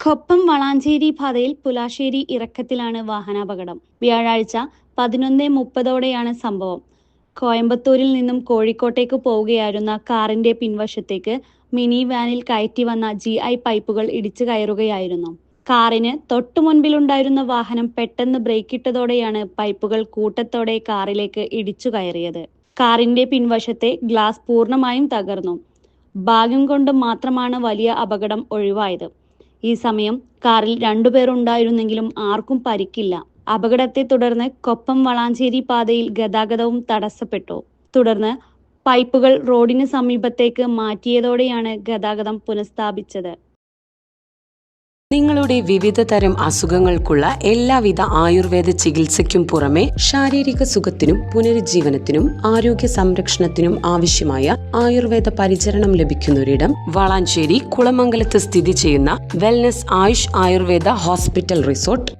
കൊപ്പം വളാഞ്ചേരി പാതയിൽ പുലാശ്ശേരി ഇറക്കത്തിലാണ് വാഹനാപകടം. വ്യാഴാഴ്ച പതിനൊന്ന് മുപ്പതോടെയാണ് സംഭവം. കോയമ്പത്തൂരിൽ നിന്നും കോഴിക്കോട്ടേക്ക് പോവുകയായിരുന്ന കാറിന്റെ പിൻവശത്തേക്ക് മിനി വാനിൽ കയറ്റി വന്ന ജി ഐ പൈപ്പുകൾ ഇടിച്ചു കയറുകയായിരുന്നു. കാറിന് തൊട്ടു മുൻപിലുണ്ടായിരുന്ന വാഹനം പെട്ടെന്ന് ബ്രേക്കിട്ടതോടെയാണ് പൈപ്പുകൾ കൂട്ടത്തോടെ കാറിലേക്ക് ഇടിച്ചു കയറിയത്. കാറിന്റെ പിൻവശത്തെ ഗ്ലാസ് പൂർണമായും തകർന്നു. ഭാഗ്യം കൊണ്ട് മാത്രമാണ് വലിയ അപകടം ഒഴിവായത്. ഈ സമയം കാറിൽ രണ്ടുപേർ ഉണ്ടായിരുന്നെങ്കിലും ആർക്കും പരിക്കില്ല. അപകടത്തെ തുടർന്ന് കൊപ്പം വളാഞ്ചേരി പാതയിൽ ഗതാഗതവും തടസ്സപ്പെട്ടു. തുടർന്ന് പൈപ്പുകൾ റോഡിന് സമീപത്തേക്ക് മാറ്റിയതോടെയാണ് ഗതാഗതം പുനഃസ്ഥാപിച്ചത്. നിങ്ങളുടെ വിവിധ തരം അസുഖങ്ങൾക്കുള്ള എല്ലാവിധ ആയുർവേദ ചികിത്സയ്ക്കും പുറമെ ശാരീരിക സുഖത്തിനും പുനരുജ്ജീവനത്തിനും ആരോഗ്യ സംരക്ഷണത്തിനും ആവശ്യമായ ആയുർവേദ പരിചരണം ലഭിക്കുന്ന ഒരിടം വളാഞ്ചേരി കുളമംഗലത്ത് സ്ഥിതി ചെയ്യുന്ന wellness Ayush Ayurveda hospital resort